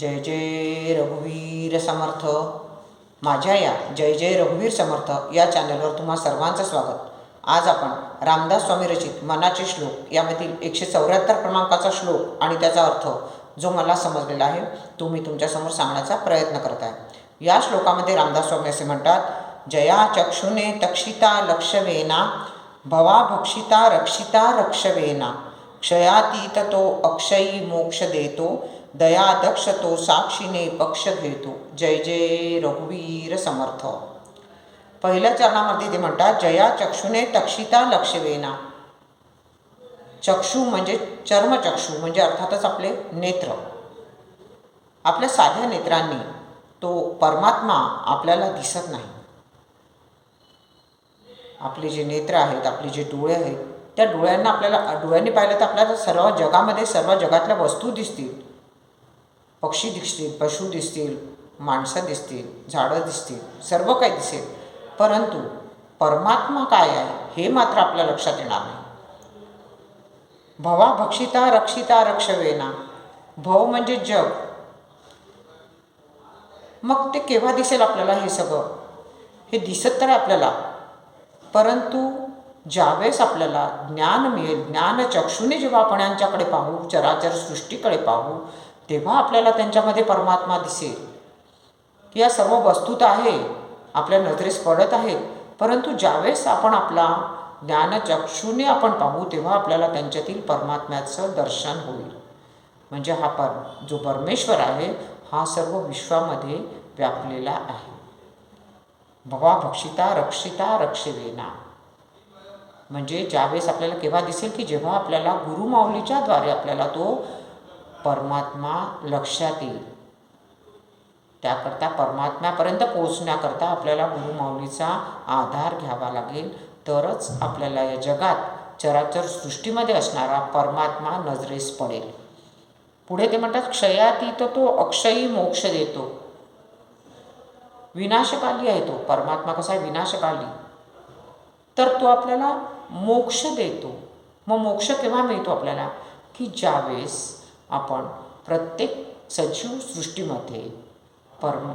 जय जय रघुवीर समर्थ. माझ्या या जय जय रघुवीर समर्थ या चॅनलवर तुम्हा सर्वांचं स्वागत. आज आपण रामदास स्वामी रचित मनाचे श्लोक यामधील एकशे चौऱ्याहत्तर क्रमांकाचा श्लोक आणि त्याचा अर्थ जो मला समजलेला आहे तो मी तुमच्यासमोर सांगण्याचा प्रयत्न करत आहे. या श्लोकामध्ये रामदास स्वामी असे म्हणतात जया चक्षुने तक्षिता लक्षवेना भवा भक्षिता रक्षिता रक्षवेना क्षयातीत तो अक्षयी मोक्ष देतो दया दक्ष तो साक्षीने पक्ष घेतो. जय जय रघुवीर समर्थ. पहिल्या चरणामध्ये ते म्हणतात जया चक्षुने तक्षिता लक्षवेना. चक्षु म्हणजे चर्मचक्षु म्हणजे अर्थातच आपले नेत्र. आपल्या साध्या नेत्रांनी तो परमात्मा आपल्याला दिसत नाही. आपले जे नेत्र आहेत आपले जे डोळे आहेत त्या डोळ्यांना आपल्याला डोळ्यांनी पाहिलं तर आपल्याला सर्व जगामध्ये सर्व जगातल्या वस्तू दिसतील. पक्षी दिसतील पशु दिसतील माणसं दिसतील झाडं दिसतील सर्व काही दिसेल. परंतु परमात्मा काय आहे हे मात्र आपल्या लक्षात येणार नाही. भवा भक्षिता रक्षिता रक्षवेना. भव म्हणजे जग. मग ते केव्हा दिसेल आपल्याला हे सगळं? हे दिसत तर आपल्याला. परंतु ज्यावेळेस आपल्याला ज्ञान मिळेल ज्ञानचक्षुने जेव्हा आपण यांच्याकडे पाहू चराचर सृष्टीकडे पाहू तेव्हा आपल्याला त्यांच्यामध्ये परमात्मा दिसेल. की या सर्व वस्तूत आहे आपल्या नजरेस पडत आहेत परंतु ज्यावेळेस आपण आपला ज्ञानचक्षुने आपण पाहू तेव्हा आपल्याला त्यांच्यातील परमात्म्याचं दर्शन होईल. म्हणजे हा पर जो परमेश्वर आहे हा सर्व विश्वामध्ये व्यापलेला आहे. भवा भक्षिता रक्षिता रक्षवेना. म्हणजे ज्यावेळेस आपल्याला केव्हा दिसेल की जेव्हा आपल्याला गुरुमाऊलीच्या द्वारे आपल्याला तो परमात्मा लक्षात येईल. त्याकरता परमात्म्यापर्यंत पोहोचण्याकरता आपल्याला गुरुमाऊलीचा आधार घ्यावा लागेल. तरच आपल्याला या जगात चराचर सृष्टीमध्ये असणारा परमात्मा नजरेस पडेल. पुढे ते म्हणतात क्षयाती तर तो अक्षयी मोक्ष देतो. विनाशकाली आहे तो. परमात्मा कसा आहे? विनाशकाली. तर तो आपल्याला मोक्ष देतो. मग मोक्ष केव्हा मिळतो आपल्याला? की ज्यावेळेस आपण प्रत्येक सजीव सृष्टीमध्ये परम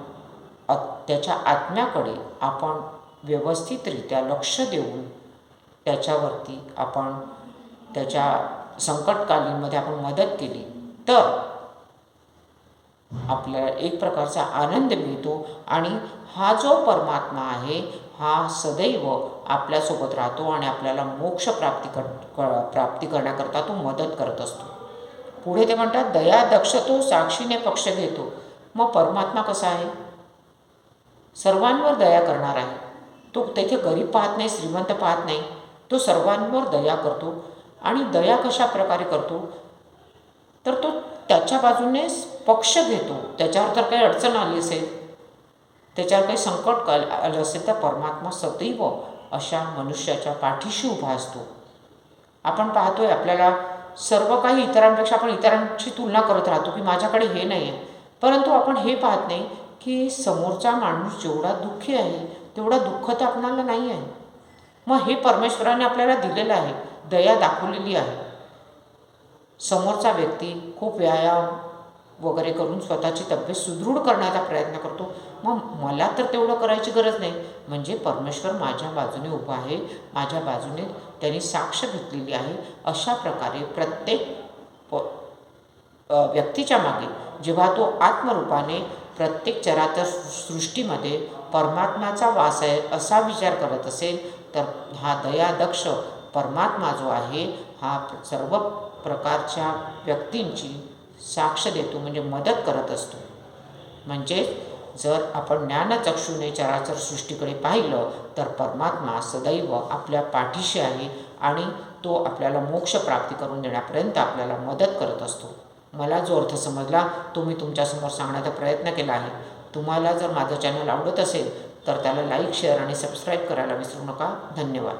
त्याच्या आत्म्याकडे आपण व्यवस्थितरित्या लक्ष देऊन त्याच्यावरती आपण त्याच्या संकटकालीनमध्ये आपण मदत केली तर आपल्याला एक प्रकारचा आनंद मिळतो. आणि हा जो परमात्मा आहे हा सदैव आपल्यासोबत राहतो आणि आपल्याला मोक्ष प्राप्ती कर प्राप्ती करण्याकरता तो मदत करत असतो. पुढे ते म्हणतात दया दक्ष तो साक्षीने पक्ष घेतो. मग परमात्मा कसा आहे? सर्वांवर दया करणार आहे. तो तेथे गरीब पाहत नाही श्रीमंत पाहत नाही. तो सर्वांवर दया करतो आणि दया कशा प्रकारे करतो? तर तो त्याच्या बाजूने पक्ष घेतो. त्याच्यावर तर काही अडचण आली असेल. त्याच्यावर काही संकट आलं असेल तर परमात्मा सदैव अशा मनुष्याच्या पाठीशी उभा असतो. आपण पाहतोय आपल्याला सर्व काही इतरांपेक्षा आपण इतरांची तुलना करत राहतो की माझ्याकडे हे नाही आहे परंतु आपण हे पाहत नाही की समोरचा माणूस जेवढा दुःखी आहे तेवढा दुःख तर आपणाला नाही आहे. मग हे परमेश्वराने आपल्याला दिलेलं आहे दया दाखवलेली आहे. समोरचा व्यक्ती खूप व्यायाम वगैरे करून स्वतःची तब्येत सुदृढ करण्याचा प्रयत्न करतो. मग मला तर तेवढं करायची गरज नाही. म्हणजे परमेश्वर माझ्या बाजूने उभा आहे. माझ्या बाजूने त्यांनी साक्ष घेतलेली आहे. अशा प्रकारे प्रत्येक प व्यक्तीच्या मागे जेव्हा तो आत्मरूपाने प्रत्येक चराचर सृष्टीमध्ये परमात्माचा वास आहे असा विचार करत असेल तर हा दयादक्ष परमात्मा जो आहे हा सर्व प्रकारच्या व्यक्तींची साक्ष देतो म्हणजे मदत करत असतो. म्हणजे जर आपण ज्ञानचक्षुने चराचर सृष्टीकडे पाहिलं तर परमात्मा सदैव आपल्या पाठीशी आहे आणि तो आपल्याला मोक्ष प्राप्ती करून देण्यापर्यंत आपल्याला मदत करत असतो. मला जो अर्थ समजला तो मी तुमच्यासमोर सांगण्याचा प्रयत्न केला आहे. तुम्हाला जर माझं चॅनल आवडत असेल तर त्याला लाईक शेअर आणि सबस्क्राईब करायला विसरू नका. धन्यवाद.